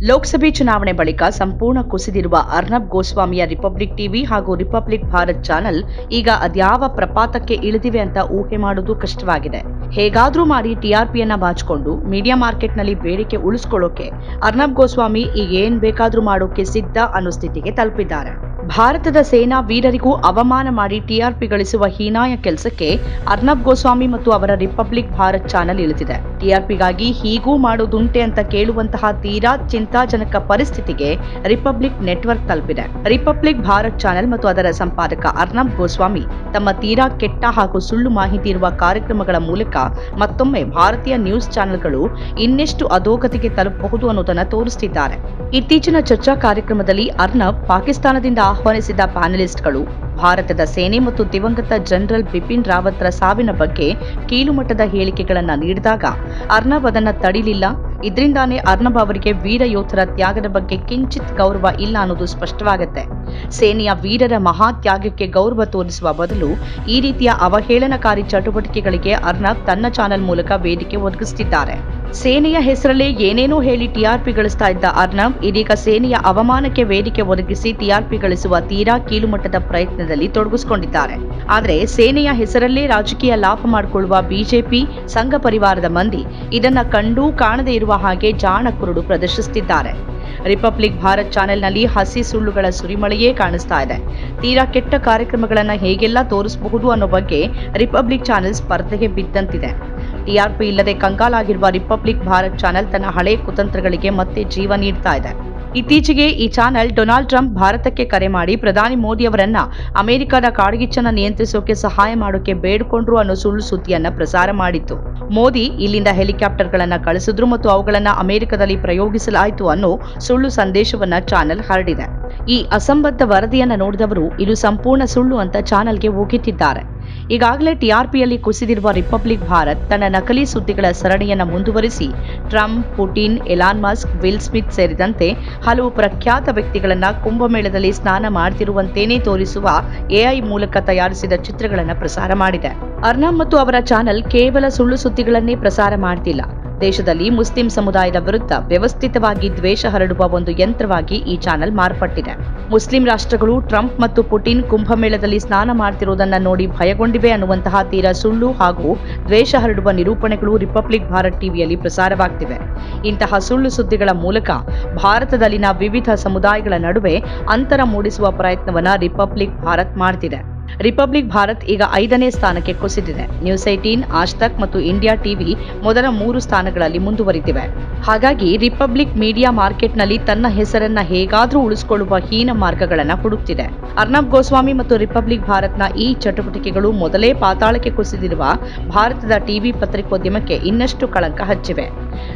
ಲೋಕಸಭೆ ಚುನಾವಣೆ ಬಳಿಕ ಸಂಪೂರ್ಣ ಕುಸಿದಿರುವ ಅರ್ನಬ್ ಗೋಸ್ವಾಮಿಯ ರಿಪಬ್ಲಿಕ್ ಟಿವಿ ಹಾಗೂ ರಿಪಬ್ಲಿಕ್ ಭಾರತ್ ಚಾನೆಲ್ ಈಗ ಅದ್ಯಾವ ಪ್ರಪಾತಕ್ಕೆ ಇಳಿದಿವೆ ಅಂತ ಊಹೆ ಮಾಡುವುದು ಕಷ್ಟವಾಗಿದೆ. ಹೇಗಾದ್ರೂ ಮಾಡಿ ಟಿಆರ್ಪಿಯನ್ನ ಬಾಚಿಕೊಂಡು ಮೀಡಿಯಾ ಮಾರ್ಕೆಟ್ನಲ್ಲಿ ಬೇಡಿಕೆ ಉಳಿಸ್ಕೊಳ್ಳೋಕೆ ಅರ್ನಬ್ ಗೋಸ್ವಾಮಿ ಈಗ ಏನ್ ಬೇಕಾದ್ರೂ ಮಾಡೋಕೆ ಸಿದ್ಧ ಅನ್ನೋ ಸ್ಥಿತಿಗೆ ತಲುಪಿದ್ದಾರೆ. ಭಾರತದ ಸೇನಾ ವೀರರಿಗೂ ಅವಮಾನ ಮಾಡಿ ಟಿಆರ್ಪಿ ಗಳಿಸುವ ಹೀನಾಯ ಕೆಲಸಕ್ಕೆ ಅರ್ನಬ್ ಗೋಸ್ವಾಮಿ ಮತ್ತು ಅವರ ರಿಪಬ್ಲಿಕ್ ಭಾರತ್ ಚಾನೆಲ್ ಇಳಿದಿದೆ. ಟಿಆರ್ಪಿಗಾಗಿ ಹೀಗೂ ಮಾಡೋದುಂಟೆ ಅಂತ ಕೇಳುವಂತಹ ತೀರಾ ಚಿಂತಾಜನಕ ಪರಿಸ್ಥಿತಿಗೆ ರಿಪಬ್ಲಿಕ್ ನೆಟ್ವರ್ಕ್ ತಲುಪಿದೆ. ರಿಪಬ್ಲಿಕ್ ಭಾರತ್ ಚಾನೆಲ್ ಮತ್ತು ಅದರ ಸಂಪಾದಕ ಅರ್ನಬ್ ಗೋಸ್ವಾಮಿ ತಮ್ಮ ತೀರಾ ಕೆಟ್ಟ ಹಾಗೂ ಸುಳ್ಳು ಮಾಹಿತಿ ಇರುವ ಕಾರ್ಯಕ್ರಮಗಳ ಮೂಲಕ ಮತ್ತೊಮ್ಮೆ ಭಾರತೀಯ ನ್ಯೂಸ್ ಚಾನೆಲ್ಗಳು ಇನ್ನೆಷ್ಟು ಅಧೋಗತಿಗೆ ತಲುಪಬಹುದು ಅನ್ನೋದನ್ನು ತೋರಿಸುತ್ತಿದ್ದಾರೆ ಇತ್ತೀಚಿನ ಚರ್ಚಾ ಕಾರ್ಯಕ್ರಮದಲ್ಲಿ ಅರ್ನಬ್ ಪಾಕಿಸ್ತಾನದಿಂದ ಆಹ್ವಾನಿಸಿದ ಪ್ಯಾನಲಿಸ್ಟ್ಗಳು, ಭಾರತದ ಸೇನೆ ಮತ್ತು ದಿವಂಗತ ಜನರಲ್ ಬಿಪಿನ್ ರಾವತ್ರ ಸಾವಿನ ಬಗ್ಗೆ ಕೀಳುಮಟ್ಟದ ಹೇಳಿಕೆಗಳನ್ನು ನೀಡಿದಾಗ ಅರ್ನಬ್ ಅದನ್ನು ತಡಿಲಿಲ್ಲ. ಇದರಿಂದಾನೇ ಅರ್ನಬ್ ಅವರಿಗೆ ವೀರ ಯೋಧರ ತ್ಯಾಗದ ಬಗ್ಗೆ ಕಿಂಚಿತ್ ಗೌರವ ಇಲ್ಲ ಅನ್ನೋದು ಸ್ಪಷ್ಟವಾಗುತ್ತೆ. ಸೇನೆಯ ವೀರರ ಮಹಾ ತ್ಯಾಗಕ್ಕೆ ಗೌರವ ತೋರಿಸುವ ಬದಲು ಈ ರೀತಿಯ ಅವಹೇಳನಕಾರಿ ಚಟುವಟಿಕೆಗಳಿಗೆ ಅರ್ನಬ್ ತನ್ನ ಚಾನೆಲ್ ಮೂಲಕ ವೇದಿಕೆ ಒದಗಿಸುತ್ತಿದ್ದಾರೆ ಸೇನೆಯ ಹೆಸರಲ್ಲೇ ಏನೇನೋ ಹೇಳಿ ಟಿಆರ್ಪಿ ಗಳಿಸ್ತಾ ಇದ್ದ ಅರ್ನಬ್, ಇದೀಗ ಸೇನೆಯ ಅವಮಾನಕ್ಕೆ ವೇದಿಕೆ ಒದಗಿಸಿ ಟಿಆರ್ಪಿ ಗಳಿಸುವ ತೀರಾ ಕೀಳುಮಟ್ಟದ ಪ್ರಯತ್ನದಲ್ಲಿ ತೊಡಗಿಸಿಕೊಂಡಿದ್ದಾರೆ. ಆದರೆ ಸೇನೆಯ ಹೆಸರಲ್ಲೇ ರಾಜಕೀಯ ಲಾಭ ಮಾಡಿಕೊಳ್ಳುವ ಬಿಜೆಪಿ, ಸಂಘ ಪರಿವಾರದ ಮಂದಿ ಇದನ್ನ ಕಂಡೂ ಕಾಣದೇ ಇರುವ ಹಾಗೆ ಜಾಣ ಕುರುಡು ಪ್ರದರ್ಶಿಸುತ್ತಿದ್ದಾರೆ. ರಿಪಬ್ಲಿಕ್ ಭಾರತ್ ಚಾನೆಲ್ನಲ್ಲಿ ಹಸಿ ಸುಳ್ಳುಗಳ ಸುರಿಮಳೆಯೇ ಕಾಣಿಸ್ತಾ ಇದೆ. ತೀರಾ ಕೆಟ್ಟ ಕಾರ್ಯಕ್ರಮಗಳನ್ನು ಹೇಗೆಲ್ಲ ತೋರಿಸಬಹುದು ಅನ್ನೋ ಬಗ್ಗೆ ರಿಪಬ್ಲಿಕ್ ಚಾನೆಲ್ ಸ್ಪರ್ಧೆಗೆ ಬಿದ್ದಂತಿದೆ. ಟಿಆರ್ಪಿ ಇಲ್ಲದೆ ಕಂಗಾಲಾಗಿರುವ ರಿಪಬ್ಲಿಕ್ ಭಾರತ್ ಚಾನೆಲ್ ತನ್ನ ಹಳೆ ಕುತಂತ್ರಗಳಿಗೆ ಮತ್ತೆ ಜೀವ ನೀಡ್ತಾ ಇದೆ. ಇತ್ತೀಚೆಗೆ ಈ ಚಾನೆಲ್ ಡೊನಾಲ್ಡ್ ಟ್ರಂಪ್ ಭಾರತಕ್ಕೆ ಕರೆ ಮಾಡಿ ಪ್ರಧಾನಿ ಮೋದಿ ಅವರನ್ನ ಅಮೆರಿಕದ ಕಾಡ್ಗಿಚ್ಚನ್ನ ನಿಯಂತ್ರಿಸೋಕೆ ಸಹಾಯ ಮಾಡೋಕೆ ಬೇಡಿಕೊಂಡ್ರು ಅನ್ನೋ ಸುಳ್ಳು ಸುದ್ದಿಯನ್ನ ಪ್ರಸಾರ ಮಾಡಿತ್ತು. ಮೋದಿ ಇಲ್ಲಿಂದ ಹೆಲಿಕಾಪ್ಟರ್ಗಳನ್ನ ಕಳಿಸಿದ್ರು ಮತ್ತು ಅವುಗಳನ್ನ ಅಮೆರಿಕದಲ್ಲಿ ಪ್ರಯೋಗಿಸಲಾಯಿತು ಅನ್ನೋ ಸುಳ್ಳು ಸಂದೇಶವನ್ನ ಚಾನೆಲ್ ಹರಡಿದೆ. ಈ ಅಸಂಬದ್ಧ ವರದಿಯನ್ನ ನೋಡಿದವರು ಇದು ಸಂಪೂರ್ಣ ಸುಳ್ಳು ಅಂತ ಚಾನೆಲ್ಗೆ ಹೋಗಿತ್ತಿದ್ದಾರೆ ಈಗಾಗಲೇ ಟಿಆರ್ಪಿಯಲ್ಲಿ ಕುಸಿದಿರುವ ರಿಪಬ್ಲಿಕ್ ಭಾರತ್ ತನ್ನ ನಕಲಿ ಸುದ್ದಿಗಳ ಸರಣಿಯನ್ನು ಮುಂದುವರಿಸಿ, Trump, Putin, Elon Musk, Will Smith ಸೇರಿದಂತೆ ಹಲವು ಪ್ರಖ್ಯಾತ ವ್ಯಕ್ತಿಗಳನ್ನು ಕುಂಭಮೇಳದಲ್ಲಿ ಸ್ನಾನ ಮಾಡ್ತಿರುವಂತೇನೆ ತೋರಿಸುವ ಎಐ ಮೂಲಕ ತಯಾರಿಸಿದ ಚಿತ್ರಗಳನ್ನು ಪ್ರಸಾರ ಮಾಡಿದೆ. ಅರ್ನಬ್ ಮತ್ತು ಅವರ ಚಾನೆಲ್ ಕೇವಲ ಸುಳ್ಳು ಸುದ್ದಿಗಳನ್ನೇ ಪ್ರಸಾರ ಮಾಡ್ತಿಲ್ಲ. ದೇಶದಲ್ಲಿ ಮುಸ್ಲಿಂ ಸಮುದಾಯದ ವಿರುದ್ಧ ವ್ಯವಸ್ಥಿತವಾಗಿ ದ್ವೇಷ ಹರಡುವ ಒಂದು ಯಂತ್ರವಾಗಿ ಈ ಚಾನೆಲ್ ಮಾರ್ಪಟ್ಟಿದೆ. ಮುಸ್ಲಿಂ ರಾಷ್ಟ್ರಗಳು ಟ್ರಂಪ್ ಮತ್ತು ಪುಟಿನ್ ಕುಂಭಮೇಳದಲ್ಲಿ ಸ್ನಾನ ಮಾಡ್ತಿರುವುದನ್ನು ನೋಡಿ ಭಯಗೊಂಡಿವೆ ಅನ್ನುವಂತಹ ತೀರಾ ಸುಳ್ಳು ಹಾಗೂ ದ್ವೇಷ ಹರಡುವ ನಿರೂಪಣೆಗಳು ರಿಪಬ್ಲಿಕ್ ಭಾರತ್ ಟಿವಿಯಲ್ಲಿ ಪ್ರಸಾರವಾಗ್ತಿವೆ. ಇಂತಹ ಸುಳ್ಳು ಸುದ್ದಿಗಳ ಮೂಲಕ ಭಾರತದಲ್ಲಿನ ವಿವಿಧ ಸಮುದಾಯಗಳ ನಡುವೆ ಅಂತರ ಮೂಡಿಸುವ ಪ್ರಯತ್ನವನ್ನ ರಿಪಬ್ಲಿಕ್ ಭಾರತ್ ಮಾಡ್ತಿದೆ. ರಿಪಬ್ಲಿಕ್ ಭಾರತ್ ಈಗ ಐದನೇ ಸ್ಥಾನಕ್ಕೆ ಕುಸಿದಿದೆ. ನ್ಯೂಸ್ ಏಟೀನ್ ಆಜ್ ತಕ್ ಮತ್ತು ಇಂಡಿಯಾ ಟಿವಿ ಮೊದಲ ಮೂರು ಸ್ಥಾನಗಳಲ್ಲಿ ಮುಂದುವರಿದಿವೆ. ಹಾಗಾಗಿ ರಿಪಬ್ಲಿಕ್ ಮೀಡಿಯಾ ಮಾರ್ಕೆಟ್ನಲ್ಲಿ ತನ್ನ ಹೆಸರನ್ನ ಹೇಗಾದರೂ ಉಳಿಸಿಕೊಳ್ಳುವ ಹೀನ ಮಾರ್ಗಗಳನ್ನ ಹುಡುಕ್ತಿದೆ. ಅರ್ನಬ್ ಗೋಸ್ವಾಮಿ ಮತ್ತು ರಿಪಬ್ಲಿಕ್ ಭಾರತ್ನ ಈ ಚಟುವಟಿಕೆಗಳು ಮೊದಲೇ ಪಾತಾಳಕ್ಕೆ ಕುಸಿದಿರುವ ಭಾರತದ ಟಿವಿ ಪತ್ರಿಕೋದ್ಯಮಕ್ಕೆ ಇನ್ನಷ್ಟು ಕಳಂಕ ಹಚ್ಚಿವೆ.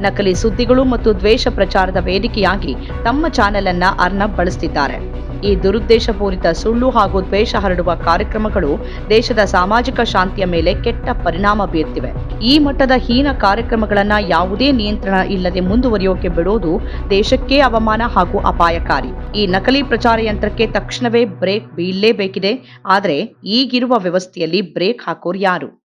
ನಕಲಿ ಸುದ್ದಿಗಳು ಮತ್ತು ದ್ವೇಷ ಪ್ರಚಾರದ ವೇದಿಕೆಯಾಗಿ ತಮ್ಮ ಚಾನೆಲ್ ಅನ್ನ ಅರ್ನಬ್ ಬಳಸುತ್ತಿದ್ದಾರೆ ಈ ದುರುದ್ದೇಶಪೂರಿತ ಸುಳ್ಳು ಹಾಗೂ ದ್ವೇಷ ಹರಡುವ ಕಾರ್ಯಕ್ರಮಗಳು ದೇಶದ ಸಾಮಾಜಿಕ ಶಾಂತಿಯ ಮೇಲೆ ಕೆಟ್ಟ ಪರಿಣಾಮ ಬೀರ್ತಿವೆ. ಈ ಮಟ್ಟದ ಹೀನ ಕಾರ್ಯಕ್ರಮಗಳನ್ನ ಯಾವುದೇ ನಿಯಂತ್ರಣ ಇಲ್ಲದೆ ಮುಂದುವರಿಯೋಕೆ ಬಿಡೋದು ದೇಶಕ್ಕೆ ಅವಮಾನ ಹಾಗೂ ಅಪಾಯಕಾರಿ. ಈ ನಕಲಿ ಪ್ರಚಾರ ಯಂತ್ರಕ್ಕೆ ತಕ್ಷಣವೇ ಬ್ರೇಕ್ ಬೀಳಲೇಬೇಕಿದೆ. ಆದರೆ ಈಗಿರುವ ವ್ಯವಸ್ಥೆಯಲ್ಲಿ ಬ್ರೇಕ್ ಹಾಕೋರು ಯಾರು?